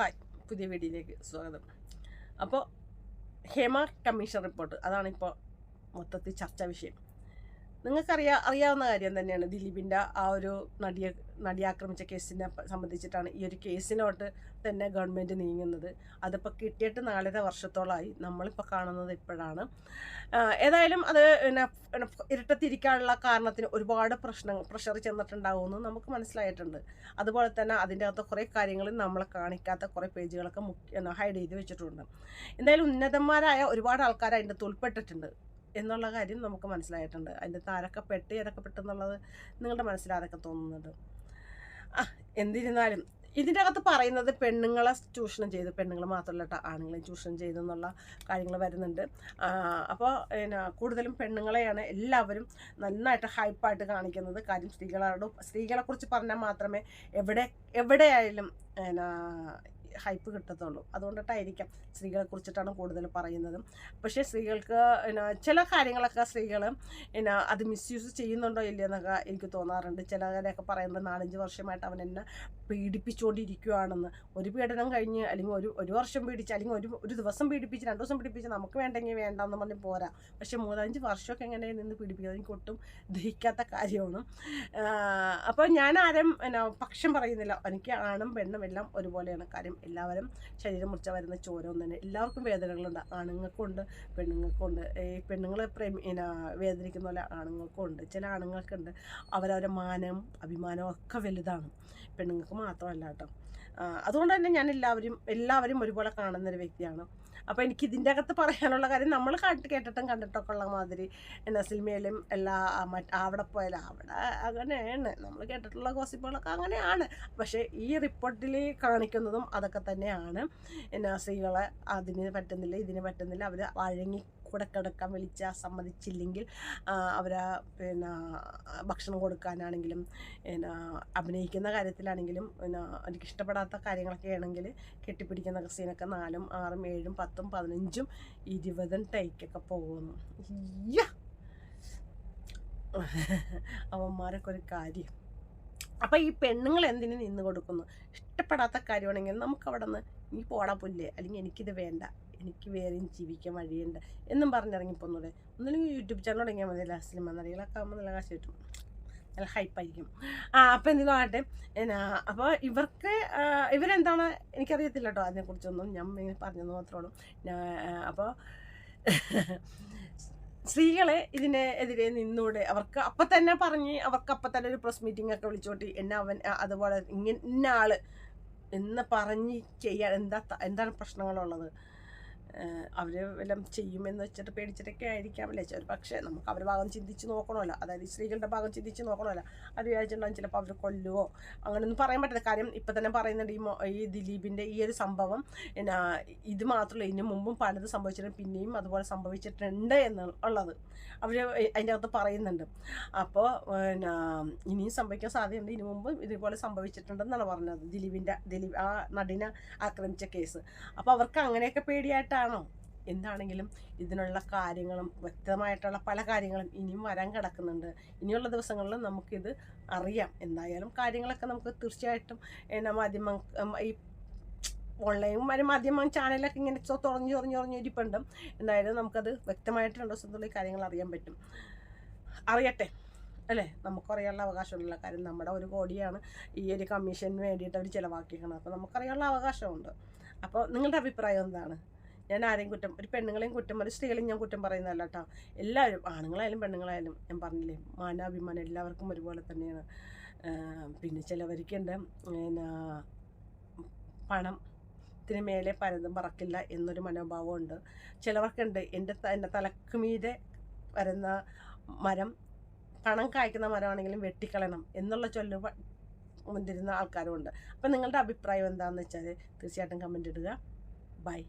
Hi പുതിയ വീഡിയോയിലേക്ക് സ്വാഗതം. അപ്പോൾ ഹേമ കമ്മീഷൻ റിപ്പോർട്ട്. അതാണിപ്പോൾ മൊത്തത്തിൽ ചർച്ചാ വിഷയം. നിങ്ങൾക്കറിയാ അറിയാവുന്ന കാര്യം തന്നെയാണ് ദിലീപിന്റെ ആ ഒരു നടിയെ നടിയെ ആക്രമിച്ച കേസിനെ സംബന്ധിച്ചിട്ടാണ് ഈ ഒരു കേസിനോട്ട് തന്നെ ഗവൺമെന്റ് നീങ്ങുന്നത്. അതിപ്പോൾ കിട്ടിയിട്ട് നാലര വർഷത്തോളമായി നമ്മളിപ്പോൾ കാണുന്നത് ഇപ്പോഴാണ്. ഏതായാലും അത് പിന്നെ ഇരട്ടത്തിരിക്കാനുള്ള കാരണത്തിന് ഒരുപാട് പ്രശ്നങ്ങൾ പ്രഷർ ചെന്നിട്ടുണ്ടാവുമെന്ന് നമുക്ക് മനസ്സിലായിട്ടുണ്ട്. അതുപോലെ തന്നെ അതിന്റെ അകത്ത് കുറേ കാര്യങ്ങൾ നമ്മളെ കാണിക്കാത്ത കുറേ പേജുകളൊക്കെ മുഖ്യ ഹൈഡ് ചെയ്ത് വെച്ചിട്ടുണ്ട്. എന്തായാലും ഉന്നതന്മാരായ ഒരുപാട് ആൾക്കാർ അതിന്റെ അകത്ത് ഉൾപ്പെട്ടിട്ടുണ്ട്. എന്നുള്ള കാര്യം നമുക്ക് മനസ്സിലായിട്ടുണ്ട്. അതിന്റെ താരൊക്കെ പെട്ട് ഇരക്കെ പെട്ടെന്നുള്ളത് നിങ്ങളുടെ മനസ്സിൽ അതൊക്കെ തോന്നുന്നുണ്ട് ആ എന്തിരുന്നാലും ഇതിന്റെ അകത്ത് പറയുന്നത് പെണ്ണുങ്ങളെ ചൂഷണം ചെയ്ത് പെണ്ണുങ്ങൾ മാത്രമല്ല കേട്ടോ ആണുങ്ങളെ ചൂഷണം ചെയ്തെന്നുള്ള കാര്യങ്ങൾ വരുന്നുണ്ട്. അപ്പോൾ പിന്നെ കൂടുതലും പെണ്ണുങ്ങളെയാണ് എല്ലാവരും നന്നായിട്ട് ഹൈപ്പായിട്ട് കാണിക്കുന്നത്. കാര്യം സ്ത്രീകളോട് സ്ത്രീകളെക്കുറിച്ച് പറഞ്ഞാൽ മാത്രമേ എവിടെ എവിടെയായാലും ഹൈപ്പ് കിട്ടത്തുള്ളൂ. അതുകൊണ്ടിട്ടായിരിക്കാം സ്ത്രീകളെ കുറിച്ചിട്ടാണ് കൂടുതൽ പറയുന്നത്. പക്ഷേ സ്ത്രീകൾക്ക് പിന്നെ ചില കാര്യങ്ങളൊക്കെ സ്ത്രീകൾ പിന്നെ അത് മിസ്യൂസ് ചെയ്യുന്നുണ്ടോ ഇല്ലയോ എന്നൊക്കെ എനിക്ക് തോന്നാറുണ്ട്. ചിലവരൊക്കെ പറയുന്നത് നാലഞ്ച് വർഷമായിട്ട് അവൻ എന്നെ പീഡിപ്പിച്ചുകൊണ്ടിരിക്കുകയാണെന്ന് ഒരു പീഡനം കഴിഞ്ഞ് അല്ലെങ്കിൽ ഒരു ഒരു വർഷം പീഡിച്ച് അല്ലെങ്കിൽ ഒരു ഒരു ദിവസം പീഡിപ്പിച്ച് രണ്ട് ദിവസം പീഡിപ്പിച്ച് നമുക്ക് വേണ്ടെങ്കിൽ വേണ്ടെന്ന് പറഞ്ഞ് പോരാ. പക്ഷെ മൂന്നഞ്ച് വർഷമൊക്കെ എങ്ങനെ നിന്ന് പീഡിപ്പിക്കുന്നത് എനിക്ക് ഒട്ടും ദഹിക്കാത്ത കാര്യമാണ്. അപ്പോൾ ഞാൻ ആരും പിന്നെ പക്ഷം പറയുന്നില്ല. എനിക്ക് ആണും പെണ്ണും എല്ലാം ഒരുപോലെയാണ് കാര്യം. എല്ലാവരും ശരീരം മുറിച്ച വരുന്ന ചോര തന്നെ എല്ലാവർക്കും വേദനകളുണ്ട്. ആണുങ്ങൾക്കുണ്ട് പെണ്ണുങ്ങൾക്കുണ്ട്. ഈ പെണ്ണുങ്ങളെ പ്രേമി വേദനിക്കുന്ന പോലെ ആണുങ്ങൾക്കുണ്ട്. ചില ആണുങ്ങൾക്കുണ്ട്. അവരവരുടെ മാനം അഭിമാനം ഒക്കെ വലുതാണ്. പെണ്ണുങ്ങൾക്ക് മാത്രമല്ല കേട്ടോ. അതുകൊണ്ട് തന്നെ ഞാൻ എല്ലാവരും എല്ലാവരും ഒരുപോലെ കാണുന്നൊരു വ്യക്തിയാണ്. അപ്പോൾ എനിക്ക് ഇതിന്റെ അകത്ത് പറയാനുള്ള കാര്യം നമ്മൾ കണ്ട് കേട്ടിട്ടും കണ്ടിട്ടൊക്കെ ഉള്ള മാതിരി എന്നാ സിനിമയിലും എല്ലാ മറ്റ് അവിടെ പോയാലും അവിടെ അങ്ങനെയാണ്. നമ്മൾ കേട്ടിട്ടുള്ള ഗോസിപ്പുകളൊക്കെ അങ്ങനെയാണ്. പക്ഷേ ഈ റിപ്പോർട്ടിൽ കാണിക്കുന്നതും അതൊക്കെ തന്നെയാണ്. എന്നാ സ്ത്രീകളെ അതിന് പറ്റുന്നില്ല ഇതിന് പറ്റുന്നില്ല അവർ വഴങ്ങി കൂടെ കിടക്കാൻ വിളിച്ച സമ്മതിച്ചില്ലെങ്കിൽ അവർ പിന്നെ ഭക്ഷണം കൊടുക്കാനാണെങ്കിലും പിന്നെ അഭിനയിക്കുന്ന കാര്യത്തിലാണെങ്കിലും പിന്നെ എനിക്ക് ഇഷ്ടപ്പെടാത്ത കാര്യങ്ങളൊക്കെ ആണെങ്കിൽ കെട്ടിപ്പിടിക്കുന്ന സീനൊക്കെ നാലും ആറും ഏഴും പത്തും പതിനഞ്ചും ഇരുപതും ടൈക്കൊക്കെ പോകുന്നു! അവന്മാരൊക്കെ ഒരു കാര്യം. അപ്പം ഈ പെണ്ണുങ്ങൾ എന്തിനു നിന്ന് കൊടുക്കുന്നു? ഇഷ്ടപ്പെടാത്ത കാര്യമാണെങ്കിൽ നമുക്ക് അവിടെ നിന്ന് നീ പോടാ പുല്ല്. അല്ലെങ്കിൽ എനിക്കിത് വേണ്ട. എനിക്ക് വേറെയും ജീവിക്കാൻ വഴിയുണ്ട്. എന്നും പറഞ്ഞിറങ്ങിപ്പോന്നൂടെ ഒന്നില്ലെങ്കിൽ യൂട്യൂബ് ചാനൽ തുടങ്ങിയാൽ മതി അല്ല സിനിമ നടികളൊക്കെ ആകുമ്പോൾ നല്ല കാശ് കിട്ടും. നല്ല ഹൈപ്പായിരിക്കും ആ അപ്പം എന്തെങ്കിലും ആകട്ടെ. എന്നാ അപ്പോൾ ഇവർക്ക് ഇവരെന്താണ്? എനിക്കറിയത്തില്ല കേട്ടോ അതിനെക്കുറിച്ചൊന്നും. ഞാൻ ഇങ്ങനെ പറഞ്ഞെന്ന് മാത്രമേ ഉള്ളൂ. അപ്പോൾ സ്ത്രീകളെ ഇതിനെ എതിരെ നിന്നൂടെ. അവർക്ക് അപ്പം തന്നെ പറഞ്ഞ് അവർക്ക് അപ്പം തന്നെ ഒരു പ്രസ് മീറ്റിംഗ് ഒക്കെ വിളിച്ചോട്ടി. എന്നെ അവൻ അതുപോലെ ഇങ്ങനെ ഇന്ന ആൾ എന്ന് പറഞ്ഞ് ചെയ്യാൻ എന്താ എന്താണ് പ്രശ്നങ്ങളുള്ളത്? അവർ വല്ലതും ചെയ്യുമെന്ന് വെച്ചിട്ട് പേടിച്ചിട്ടൊക്കെ ആയിരിക്കാം അല്ലേ ഒരു പക്ഷേ നമുക്ക് അവരുടെ ഭാഗം ചിന്തിച്ച് നോക്കണമല്ലോ. അതായത് സ്ത്രീകളുടെ ഭാഗം ചിന്തിച്ച് നോക്കണമല്ലോ. അത് വിചാരിച്ചിട്ടുണ്ടാകും ചിലപ്പോൾ അവർ കൊല്ലുവോ? അങ്ങനെയൊന്നും പറയാൻ പറ്റില്ല കാര്യം ഇപ്പം തന്നെ പറയുന്നുണ്ട് ഈ ഈ ദിലീപിന്റെ ഈ ഒരു സംഭവം എന്നാ ഇത് മാത്രമല്ല ഇതിനു മുമ്പും പലത് സംഭവിച്ചിട്ടുണ്ട് പിന്നെയും അതുപോലെ സംഭവിച്ചിട്ടുണ്ട് എന്നുള്ളത് അവർ അതിന്റെ അകത്ത് പറയുന്നുണ്ട്. അപ്പോൾ പിന്നെ ഇനിയും സംഭവിക്കാൻ സാധ്യതയുണ്ട്. ഇതിനു മുമ്പ് ഇതുപോലെ സംഭവിച്ചിട്ടുണ്ടെന്നാണ് പറഞ്ഞത് ദിലീപിന്റെ ദിലീപ് ആ നടിനെ ആക്രമിച്ച കേസ്. അപ്പോൾ അവർക്ക് അങ്ങനെയൊക്കെ പേടിയായിട്ടാണോ എന്താണെങ്കിലും ഇതിനുള്ള കാര്യങ്ങളും വ്യക്തമായിട്ടുള്ള പല കാര്യങ്ങളും ഇനിയും വരാൻ കിടക്കുന്നുണ്ട്. ഇനിയുള്ള ദിവസങ്ങളിൽ നമുക്കിത് അറിയാം. എന്തായാലും കാര്യങ്ങളൊക്കെ നമുക്ക് തീർച്ചയായിട്ടും എന്നാ മാധ്യമം ഈ ഓൺലൈൻ വരെ മാധ്യമം ചാനലൊക്കെ ഇങ്ങനെ തുറഞ്ഞു തുറഞ്ഞു തുറഞ്ഞു ഇരിപ്പുണ്ട്. എന്തായാലും നമുക്കത് വ്യക്തമായിട്ട് രണ്ട് ദിവസത്തിനുള്ളിൽ കാര്യങ്ങൾ അറിയാൻ പറ്റും. അറിയട്ടെ അല്ലേ? നമുക്കറിയാനുള്ള അവകാശമുള്ള കാര്യം നമ്മുടെ ഒരു കോടിയാണ് ഈ ഒരു കമ്മീഷന് വേണ്ടിയിട്ട് അവർ ചിലവാക്കിയിരിക്കുന്നത്. അപ്പോൾ നമുക്കറിയാനുള്ള അവകാശമുണ്ട്. അപ്പോൾ നിങ്ങളുടെ അഭിപ്രായം എന്താണ്? ഞാൻ ആരെയും കുറ്റം ഒരു പെണ്ണുങ്ങളെയും കുറ്റം ഒരു സ്ത്രീകളെയും ഞാൻ കുറ്റം പറയുന്നതല്ല കേട്ടോ എല്ലാവരും ആണുങ്ങളായാലും പെണ്ണുങ്ങളായാലും ഞാൻ പറഞ്ഞില്ലേ മാനാഭിമാനം എല്ലാവർക്കും ഒരുപോലെ തന്നെയാണ്. പിന്നെ ചിലവർക്കുണ്ട് പിന്നെ പണം ത്തിന് മേലെ പരതും പറക്കില്ല എന്നൊരു മനോഭാവമുണ്ട്. ചിലവർക്കുണ്ട് എന്റെ എന്റെ തലക്ക് മീതെ വരുന്ന മരം പണം കായ്ക്കുന്ന മരമാണെങ്കിലും വെട്ടിക്കളയണം എന്നുള്ള ചൊല്ല് മുന്തിരുന്ന ആൾക്കാരുമുണ്ട്. അപ്പം നിങ്ങളുടെ അഭിപ്രായം എന്താണെന്ന് വെച്ചാൽ തീർച്ചയായിട്ടും കമന്റ് ഇടുക. ബൈ